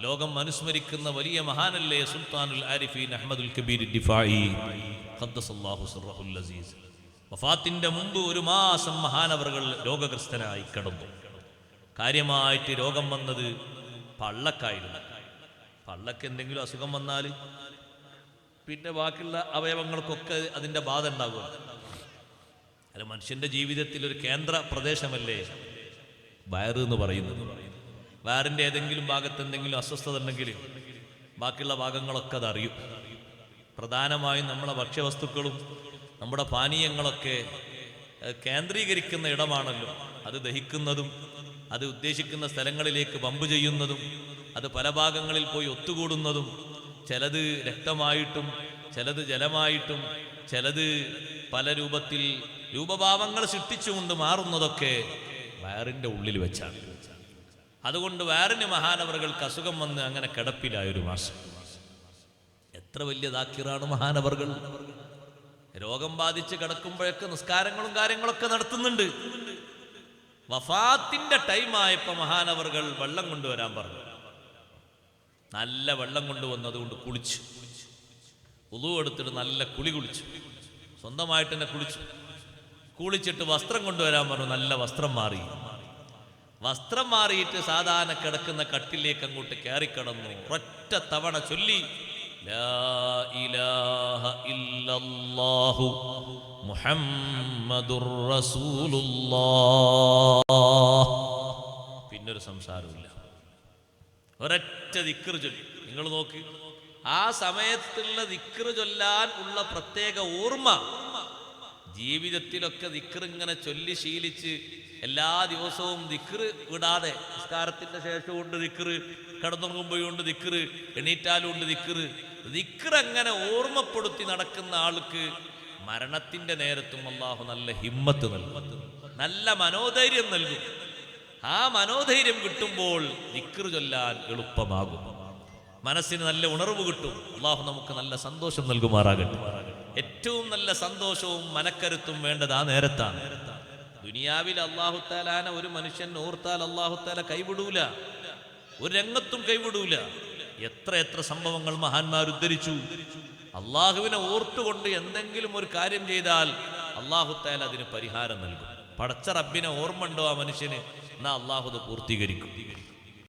ലോകം അനുസ്മരിക്കുന്ന വലിയ മഹാനല്ലേ സുൽത്താനുൽ ആരിഫീൻ അഹമ്മദുൽ കബീർ ഡിഫായി. അസീസ് വഫാത്തിന്റെ മുമ്പ് ഒരു മാസം മഹാനവറുകൾ രോഗഗ്രസ്തനായി കടന്നു. കാര്യമായിട്ട് രോഗം വന്നത് പള്ളക്കായിരുന്നു. പള്ളക്ക് എന്തെങ്കിലും അസുഖം വന്നാൽ പിന്നെ ബാക്കിയുള്ള അവയവങ്ങൾക്കൊക്കെ അതിന്റെ ബാധ ഉണ്ടാകുക അല്ല മനുഷ്യന്റെ ജീവിതത്തിൽ ഒരു കേന്ദ്ര പ്രദേശമല്ലേ? വയറ് എന്ന് പറയുന്നത്. വയറിന്റെ ഏതെങ്കിലും ഭാഗത്ത് എന്തെങ്കിലും അസ്വസ്ഥത ഉണ്ടെങ്കിൽ ബാക്കിയുള്ള ഭാഗങ്ങളൊക്കെ അതറിയും പ്രധാനമായും നമ്മളെ ഭക്ഷ്യവസ്തുക്കളും നമ്മുടെ പാനീയങ്ങളൊക്കെ കേന്ദ്രീകരിക്കുന്ന ഇടമാണല്ലോ. അത് ദഹിക്കുന്നതും അത് ഉദ്ദേശിക്കുന്ന സ്ഥലങ്ങളിലേക്ക് പമ്പ് ചെയ്യുന്നതും അത് പല ഭാഗങ്ങളിൽ പോയി ഒത്തുകൂടുന്നതും ചിലത് രക്തമായിട്ടും ചിലത് ജലമായിട്ടും ചിലത് പല രൂപത്തിൽ രൂപഭാവങ്ങൾ സൃഷ്ടിച്ചുകൊണ്ട് മാറുന്നതൊക്കെ വയറിന്റെ ഉള്ളിൽ വെച്ചാണ്. അതുകൊണ്ട് വേറിന് മഹാനവറുകൾക്ക് അസുഖം വന്ന് അങ്ങനെ കിടപ്പിലായ ഒരു മാസം. എത്ര വലിയ ദാക്കിറാണ് മഹാനവറുകൾ. രോഗം ബാധിച്ച് കിടക്കുമ്പോഴൊക്കെ നിസ്കാരങ്ങളും കാര്യങ്ങളൊക്കെ നടത്തുന്നുണ്ട്. വഫാത്തിന്റെ ടൈമായപ്പോ മഹാനവറുകൾ വെള്ളം കൊണ്ടുവരാൻ പറഞ്ഞു. നല്ല വെള്ളം കൊണ്ടുവന്നു അതുകൊണ്ട് കുളിച്ചു. ഉളു എടുത്തിട്ട് നല്ല കുളി കുളിച്ചു. സ്വന്തമായിട്ട് തന്നെ കുളിച്ചു. കുളിച്ചിട്ട് വസ്ത്രം കൊണ്ടുവരാൻ പറഞ്ഞു. നല്ല വസ്ത്രം മാറി. വസ്ത്രം മാറിയിട്ട് സാധാരണ കിടക്കുന്ന കട്ടിലേക്ക് അങ്ങോട്ട് കയറിക്കിടന്നു ഒറ്റ തവണ ചൊല്ലി പിന്നൊരു സംസാരമില്ല ഒരൊറ്റ ദിക്കറ് ചൊല്ലി. നിങ്ങൾ നോക്ക് ആ സമയത്തുള്ള ദിക്കറ് ചൊല്ലാൻ ഉള്ള പ്രത്യേക ഓർമ്മ ജീവിതത്തിലൊക്കെ ദിക്കറിങ്ങനെ ചൊല്ലി ശീലിച്ച് എല്ലാ ദിവസവും ദിക്റ് വിടാതെ നിസ്കാരത്തിന്റെ ശേഷവും ഉണ്ട് ദിക്കറ് കിടന്നുറങ്ങുമ്പോഴുണ്ട് ദിക്റ് എണീറ്റാലും ഉണ്ട് ദിക്റ്. ദിക്കറ് അങ്ങനെ ഓർമ്മപ്പെടുത്തി നടക്കുന്ന ആൾക്ക് മരണത്തിന്റെ നേരത്തും അള്ളാഹു നല്ല ഹിമ്മത്ത് നൽകും. നല്ല മനോധൈര്യം നൽകും. ആ മനോധൈര്യം കിട്ടുമ്പോൾ ദിക്റ് ചൊല്ലാൻ എളുപ്പമാകും. മനസ്സിന് നല്ല ഉണർവ് കിട്ടും. അള്ളാഹു നമുക്ക് നല്ല സന്തോഷം നൽകുമാറാകട്ടെ. ഏറ്റവും നല്ല സന്തോഷവും മനക്കരുത്തും വേണ്ടത് ആ നേരത്താണ്. ദുനിയാവിൽ അള്ളാഹു താലാന ഒരു മനുഷ്യൻ ഓർത്താൽ അള്ളാഹു താല കൈവിടൂല. ഒരു രംഗത്തും കൈവിടൂല. എത്ര എത്ര സംഭവങ്ങൾ മഹാന്മാർ ഉദ്ധരിച്ചു. അള്ളാഹുവിനെ ഓർത്തുകൊണ്ട് എന്തെങ്കിലും ഒരു കാര്യം ചെയ്താൽ അള്ളാഹു താല അതിന് പരിഹാരം നൽകും. പടച്ച റബ്ബിനെ ഓർമ്മ ഉണ്ടോ ആ മനുഷ്യന്? എന്നാ അള്ളാഹു പൂർത്തീകരിക്കും.